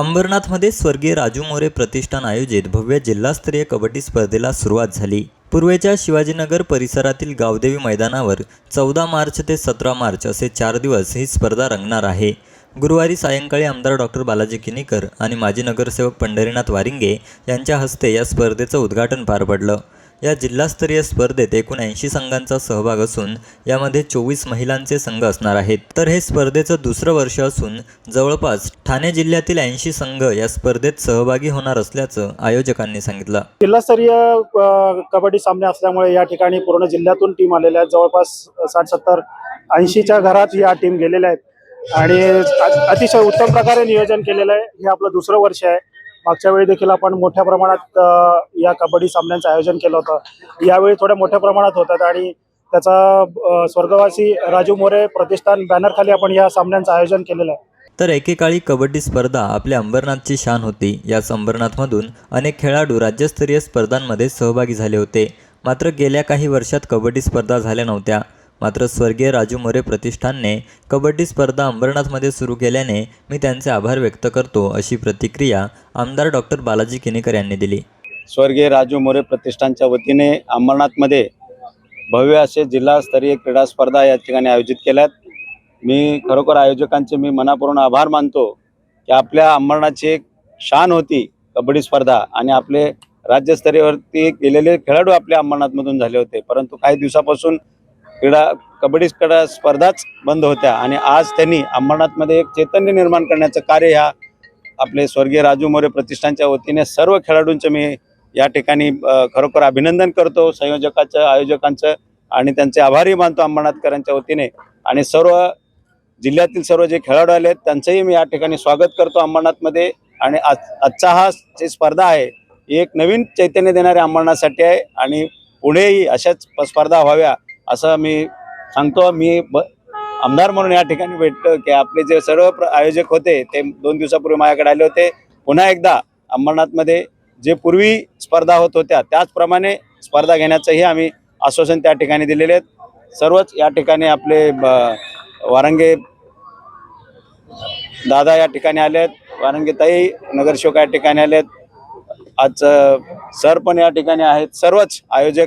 अंबरनाथमध्ये स्वर्गीय राजू मोरे प्रतिष्ठान आयोजित भव्य जिल्हास्तरीय कबड्डी स्पर्धेला सुरुवात झाली. पूर्वेच्या शिवाजीनगर परिसरातील गावदेवी मैदानावर चौदा मार्च ते सतरा मार्च असे चार दिवस ही स्पर्धा रंगणार आहे. गुरुवारी सायंकाळी आमदार डॉक्टर बालाजी किनीकर आणि माजी नगरसेवक पंढरीनाथ वारिंगे यांच्या हस्ते या स्पर्धेचं उद्घाटन पार पडलं. या जिल्हास्तरीय स्पर्धेत एकूण ऐंशी संघांचा सहभाग असून यामध्ये चोवीस महिलांचे संघ असणार आहेत. तर हे स्पर्धेचं दुसरं वर्ष असून जवळपास ठाणे जिल्ह्यातील ऐंशी संघ या स्पर्धेत सहभागी होणार असल्याचं आयोजकांनी सांगितलं. जिल्हास्तरीय कबड्डी सामने असल्यामुळे या ठिकाणी पूर्ण जिल्ह्यातून टीम आलेल्या आहेत जवळपास साठ सत्तर ऐंशीच्या घरात या टीम गेलेल्या आहेत. आणि अतिशय उत्तम प्रकारे नियोजन केलेलं आहे. हे आपलं दुसरं वर्ष आहे. मागच्या वेळी देखील आपण मोठ्या प्रमाणात या कबड्डी सामन्यांचं आयोजन केलं होतं. यावेळी थोड्या मोठ्या प्रमाणात होतात आणि त्याचा स्वर्गवासी राजू मोरे प्रतिष्ठान बॅनरखाली आपण या सामन्यांचं आयोजन केलेलं आहे. तर एकेकाळी कबड्डी स्पर्धा आपल्या अंबरनाथची शान होती. याच अंबरनाथमधून अनेक खेळाडू राज्यस्तरीय स्पर्धांमध्ये सहभागी झाले होते. मात्र गेल्या काही वर्षात कबड्डी स्पर्धा झाल्या नव्हत्या. मात्र स्वर्गीय राजू मोरे प्रतिष्ठानने कबड्डी स्पर्धा अंबरनाथमध्ये सुरू केल्याने मी त्यांचे आभार व्यक्त करतो अशी प्रतिक्रिया आमदार डॉक्टर बालाजी किनीकर यांनी दिली. स्वर्गीय राजू मोरे प्रतिष्ठानच्या वतीने अंबरनाथमध्ये भव्य असे जिल्हास्तरीय क्रीडा स्पर्धा या ठिकाणी आयोजित केल्यात. मी खरोखर आयोजकांचे मी मनापूर्ण आभार मानतो की आपल्या अंबरनाथची एक शान होती कबड्डी स्पर्धा आणि आपले राज्यस्तरीयवरती गेलेले खेळाडू आपल्या अंबरनाथमधून झाले होते. परंतु काही दिवसापासून क्रीडा कबड्डी क्रीडा स्पर्धाच बंद होत्या आणि आज त्यांनी अंबरनाथमध्ये एक चैतन्य निर्माण करण्याचं कार्य ह्या आपले स्वर्गीय राजू मोरे प्रतिष्ठानच्या वतीने सर्व खेळाडूंचं मी या ठिकाणी खरोखर अभिनंदन करतो संयोजकाचं आयोजकांचं आणि त्यांचे आभारी मानतो अंबरनाथकरांच्या वतीने. आणि सर्व जिल्ह्यातील सर्व जे खेळाडू आले आहेत त्यांचंही मी या ठिकाणी स्वागत करतो अंबरनाथमध्ये. आणि आज आजचा हा जी स्पर्धा आहे ही एक नवीन चैतन्य देणाऱ्या अंबरनाथसाठी आहे आणि पुढेही अशाच स्पर्धा व्हाव्या असं मी सांगतो मी ब आमदार म्हणून या ठिकाणी भेटतो की आपले जे सर्व प्र- आयोजक होते ते दोन दिवसापूर्वी माझ्याकडे आले होते. पुन्हा एकदा अंबरनाथमध्ये जे पूर्वी स्पर्धा होत होत्या त्याचप्रमाणे स्पर्धा घेण्याचंही आम्ही आश्वासन त्या ठिकाणी दिलेले आहेत. सर्वच या ठिकाणी आपले ब- वारंगे दादा या ठिकाणी आले आहेत. वारंगे ताई नगरसेवक या ठिकाणी आले आहेत. आज सर पण या ठिकाणी आहेत. सर्वच आयोजक